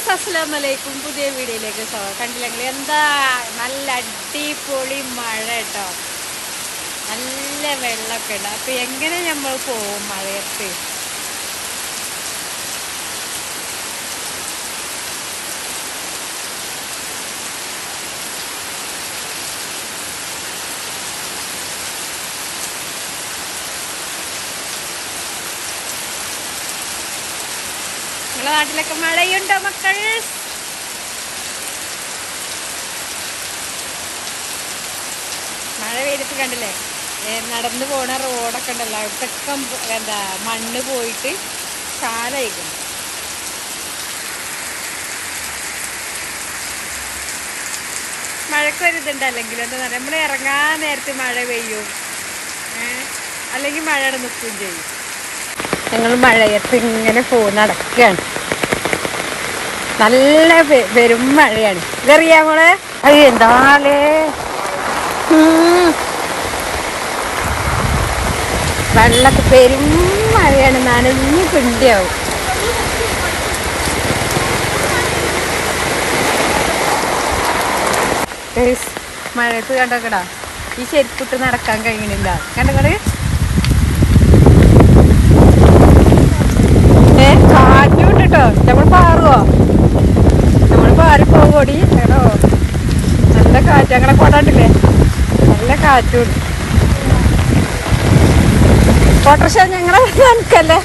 Guys അസ്സലാമു അലൈക്കും പുതിയ വീഡിയോയിലേക്ക് സ്വാഗതം. കണ്ടില്ലെങ്കിൽ എന്താ നല്ല അടിപൊളി മഴ കേട്ടോ. നല്ല വെള്ളമൊക്കെ ഉണ്ട്. അപ്പം എങ്ങനെ നമ്മൾ പോവും മഴയത്ത്? നിങ്ങളെ നാട്ടിലൊക്കെ മഴയുണ്ടോ മക്കൾ മഴ പെയ്തിട്ട് കണ്ടില്ലേ? നടന്നു പോണ റോഡൊക്കെ ഉണ്ടല്ലോ അവിടത്തൊക്കെ എന്താ മണ്ണ് പോയിട്ട് ചാലായിക്കുന്നു മഴക്ക് വരുന്നുണ്ട് അല്ലെങ്കിൽ എന്താ പറയുക നമ്മൾ ഇറങ്ങാൻ നേരത്തെ മഴ പെയ്യും. അല്ലെങ്കിൽ മഴയുടെ നിൽക്കുകയും ചെയ്യും. ഞങ്ങൾ മഴയത്ത് ഇങ്ങനെ പോ നടക്കുകയാണ് നല്ല വരും മഴയാണ്. ഇതറിയാ മോളെ? അത് എന്താലേ. വെള്ളത്തിൽ പെരും മഴയാണ്. നനഞ്ഞ് പിണ്ടിയാവും. മഴയത്ത് കണ്ടോക്കടാ ഈ ചെരുപ്പിട്ട് നടക്കാൻ കഴിയണില്ല. കണ്ടങ്ങൾ ഏ കാറ്റും കേട്ടോ നമ്മൾ പാറുവോ? നമ്മൾ പാറി പോകോടി കേട്ടോ നല്ല കാറ്റ്. അങ്ങനെ കൊണ്ടാണ്ടില്ലേ നല്ല കാറ്റുണ്ട് ഓട്ടർഷ ഞങ്ങളെ നനക്കല്ലേ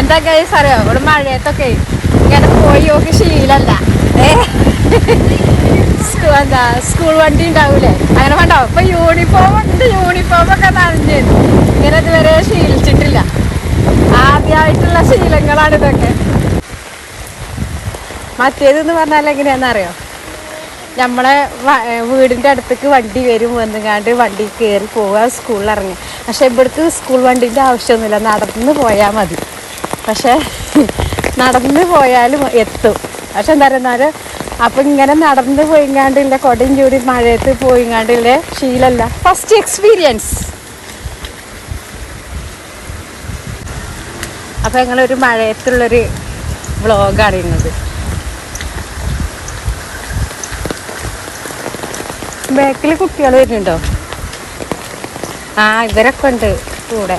എന്താ കേസ് അറിയോ? ഇവിടെ മഴയത്തൊക്കെ ഇങ്ങനെ പോയി നോക്കി ശീലല്ല. ഏ? എന്താ സ്കൂൾ വണ്ടി ഉണ്ടാവൂലേ? അങ്ങനെ വേണ്ട. ഇപ്പൊ യൂണിഫോം ഉണ്ട്. യൂണിഫോം ഒക്കെ നനഞ്ഞു. ഇങ്ങനെ ഇതുവരെ ശീലിച്ചിട്ടില്ല. ആദ്യമായിട്ടുള്ള ശീലങ്ങളാണ് ഇതൊക്കെ. മറ്റേതെന്ന് പറഞ്ഞാൽ എങ്ങനെയാണെന്നറിയോ നമ്മളെ വീടിന്റെ അടുത്തേക്ക് വണ്ടി വരും വന്നുകാണ്ട് വണ്ടി കയറി പോവുക സ്കൂളിൽ ഇറങ്ങി. പക്ഷെ ഇവിടേക്ക് സ്കൂൾ വണ്ടീന്റെ ആവശ്യമൊന്നുമില്ല. നടന്ന് പോയാൽ മതി. പക്ഷെ നടന്ന് പോയാലും എത്തും. പക്ഷെ എന്താ പറയുക അപ്പം ഇങ്ങനെ നടന്ന് പോയിങ്ങാണ്ടില്ല കൊടയും ചൂടി മഴയത്ത് പോയിങ്ങാണ്ടില്ല ശീലല്ല. ഫസ്റ്റ് എക്സ്പീരിയൻസ് അപ്പം ഞങ്ങളൊരു മഴയത്തുള്ളൊരു വ്ളോഗാണ് ഇന്നത്. ബാക്കിൽ കുട്ടികൾ വരുന്നുണ്ടോ? ആ ഇവരൊക്കെ ഉണ്ട് കൂടെ.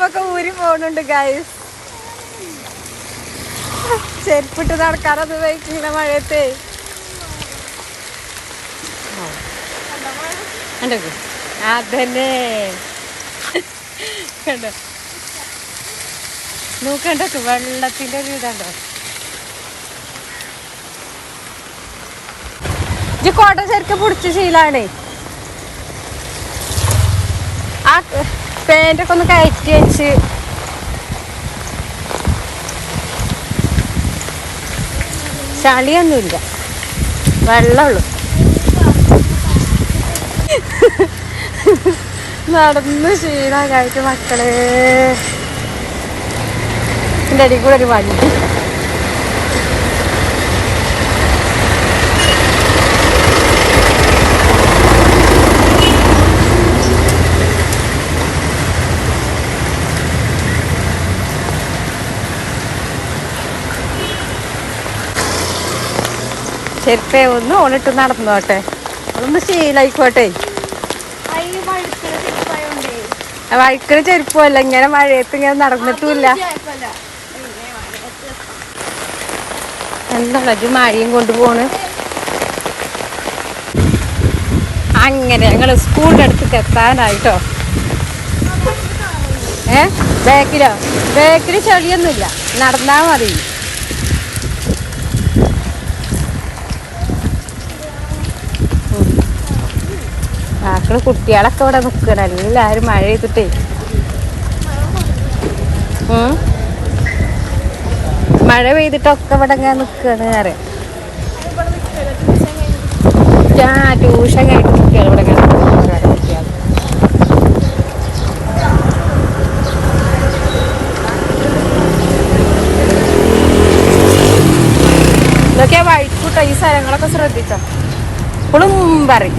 ചെരുപ്പൊക്കെ ഊരി പോകുന്നുണ്ട് ഗായ്സ് ചെരുപ്പിട്ട് നടക്കാറത് വയ്ക്കില്ല മഴയത്തെ. അതന്നെ. കണ്ടോ? നോക്കണ്ടോ വെള്ളത്തിന്റെ ഒരു ഇതാണ്ടോ ഇജ്ജ് കോട്ട ശരിക്കും പിടിച്ച ശീലാണേ. ആ പാന്റൊക്കെ ഒന്ന് കയറ്റി വെച്ച്. ചളിയൊന്നുമില്ല. വെള്ളമുള്ളു. നടന്ന് ക്ഷീണമായിട്ട് മക്കളെ. എന്റെ അടിയിൽ കൂടെ ഒരു വണ്ടി. ചെരുപ്പേ ഒന്ന് ഓണിട്ട് നടന്നോട്ടെ അതൊന്ന് ശീലായിക്കോട്ടെ. വഴിക്കണ ചെരുപ്പല്ല ഇങ്ങനെ മഴയത്ത് ഇങ്ങനെ നടന്നിട്ടുമില്ല. എന്താണ് അത് മഴയും കൊണ്ടുപോണ് അങ്ങനെ ഞങ്ങൾ സ്കൂളിന്റെ അടുത്തേക്ക് എത്താനായിട്ടോ. ഏ? ബാക്കിലോ? ബാക്കിൽ ചെളിയൊന്നുമില്ല. നടന്നാ മതി. നിക്കണ കുട്ടികളൊക്കെ ഇവിടെ നിൽക്കണം എല്ലാരും മഴ ചെയ്തിട്ടേ. മഴ പെയ്തിട്ടൊക്കെ ഇവിടെ ഇങ്ങനെ നിക്കാണ് അറിയാം ട്യൂഷൻ കഴിഞ്ഞ കുട്ടികൾ ഇവിടെ ഇങ്ങനെ കുട്ടികൾ വഴിക്കൂട്ടോ. ഈ സ്ഥലങ്ങളൊക്കെ ശ്രദ്ധിച്ചോ? ഇപ്പോഴും പറയും.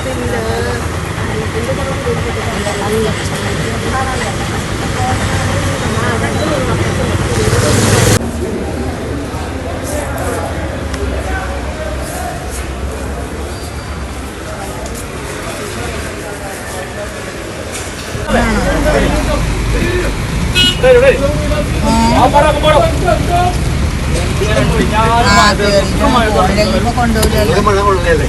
പെയ്യാലേ കൊണ്ടുപോകില്ല